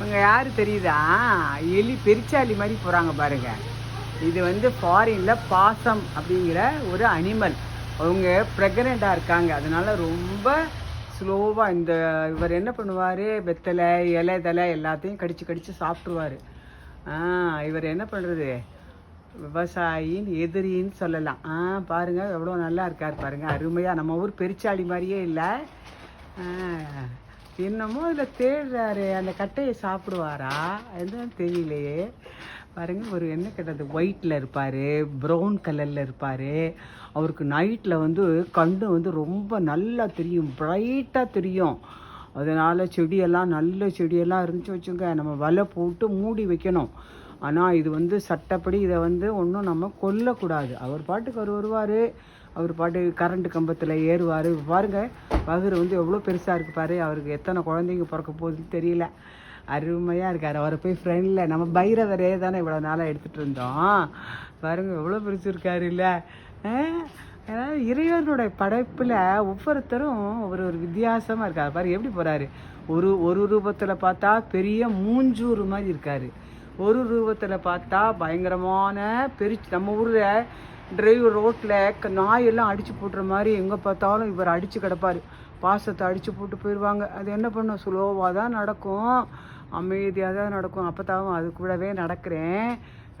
இவங்க யார் தெரியுதா? எலி பெரிச்சாலி மாதிரி போகிறாங்க பாருங்கள் இது வந்து ஃபாரினில் பாசம் அப்படிங்கிற ஒரு அனிமல் அவங்க ப்ரெக்னெண்ட்டாக இருக்காங்க. அதனால் ரொம்ப ஸ்லோவாக இந்த இவர் என்ன பண்ணுவார்? வெத்தலை இலை தலை எல்லாத்தையும் கடிச்சு கடிச்சு சாப்பிட்ருவார் ஆ இவர் என்ன பண்ணுறது விவசாயியின் எதிரின்னு சொல்லலாம். ஆ பாருங்கள் எவ்வளோ நல்லா இருக்கார் பாருங்கள் அருமையாக நம்ம ஊர் பெருச்சாளி மாதிரியே இல்லை. என்னமோ இதில் தேடுறாரு அந்த கட்டையை சாப்பிடுவாரா? என்னன்னு தெரியலையே. பாருங்க ஒரு என்ன கேட்டது? ஒயிட்டில் இருப்பார் ப்ரௌன் கலரில் இருப்பார். அவருக்கு நைட்டில் வந்து கண்ணு வந்து ரொம்ப நல்லா தெரியும் ப்ரைட்டாக தெரியும். அதனால் செடியெல்லாம் நல்ல செடியெல்லாம் இருந்துச்சு வச்சுங்க நம்ம வலை போட்டு மூடி வைக்கணும். ஆனால் இது வந்து சட்டப்படி இதை வந்து ஒன்றும் நம்ம கொல்லக்கூடாது. அவர் பாட்டுக்கு அவர் வருவார். அவர் பாட்டு கரண்ட் கம்பத்தில் ஏறுவார். பாருங்கள் பகுர் வந்து எவ்வளோ பெருசாக இருக்குது பாரு. அவருக்கு எத்தனை குழந்தைங்க பிறக்க போகுதுன்னு தெரியல. அருமையாக இருக்கார். அவரை போய் ஃப்ரெண்டில் நம்ம பைரவரே தானே இவ்வளோ நாளாக எடுத்துகிட்டு இருந்தோம். பாருங்கள் எவ்வளோ பெருசு இல்லை. அதாவது இறைவனுடைய படைப்பில் ஒவ்வொருத்தரும் ஒரு ஒரு வித்தியாசமாக இருக்கார். பாரு எப்படி போகிறாரு ஒரு ஒரு ரூபத்தில் பார்த்தா பெரிய மூஞ்சூறு மாதிரி இருக்காரு. ஒரு ரூபத்தில் பார்த்தா பயங்கரமான பெருச்சு நம்ம ஊரில் டிரைவர் ரோட்டில் நாயெல்லாம் அடித்து போட்டுற மாதிரி எங்கே பார்த்தாலும் இவர் அடித்து கிடப்பார். பாசத்தை அடித்து போட்டு போயிடுவாங்க அது என்ன பண்ணும்? ஸ்லோவாக தான் நடக்கும். அமைதியாக தான் நடக்கும். அப்போ தான் அது கூடவே நடக்கிறேன்.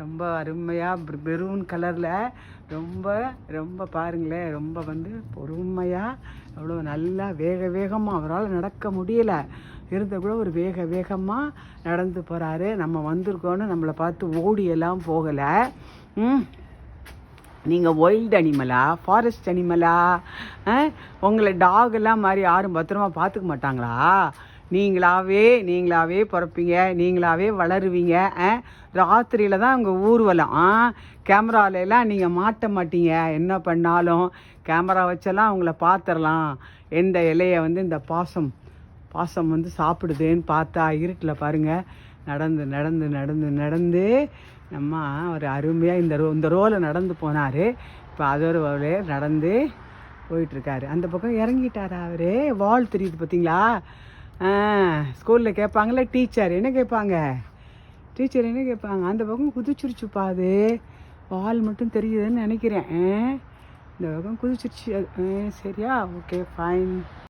ரொம்ப அருமையாக மெரூன் கலரில். ரொம்ப ரொம்ப பாருங்களேன். ரொம்ப வந்து பொறுமையாக அவ்வளோ நல்லா வேக வேகமாக அவரால் நடக்க முடியலை. இருந்த கூட ஒரு வேக வேகமாக நடந்து போகிறாரு நம்ம வந்திருக்கோன்னு நம்மளை பார்த்து ஓடி எல்லாம் போகலை. ம். நீங்கள் ஒயில்டு அனிமலா ஃபாரஸ்ட் அனிமலா உங்களை டாக் எல்லாம் மாதிரி யாரும் பத்திரமா பார்த்துக்க மாட்டாங்களா? நீங்களாவே நீங்களாவே பிறப்பீங்க. நீங்களாவே வளருவீங்க. ராத்திரியில் தான் உங்கள் ஊர்வலம். ஆ? கேமராலெல்லாம் நீங்கள் மாட்ட மாட்டீங்க. என்ன பண்ணாலும் கேமரா வச்செல்லாம் உங்களை பார்த்துடலாம். எந்த இலையை வந்து இந்த பாசம் பாசம் வந்து சாப்பிடுதேன்னு பார்த்தா இருட்டில் பாருங்க. நடந்து நடந்து நடந்து நடந்து நம்ம ஒரு அருமையாக இந்த ரோ இந்த ரோவில் நடந்து போனார். இப்போ அதோட அவர் நடந்து போயிட்டுருக்காரு. அந்த பக்கம் இறங்கிட்டார் அவர்? வால் தெரியுது பார்த்தீங்களா ஸ்கூலில் கேட்பாங்களே டீச்சர் என்ன கேட்பாங்க? டீச்சர் என்ன கேட்பாங்க? அந்த பக்கம் குதிச்சிருச்சுப்பா அது. வால் மட்டும் தெரியுதுன்னு நினைக்கிறேன். இந்த பக்கம் குதிச்சிருச்சு. அது. சரியா? Okay fine.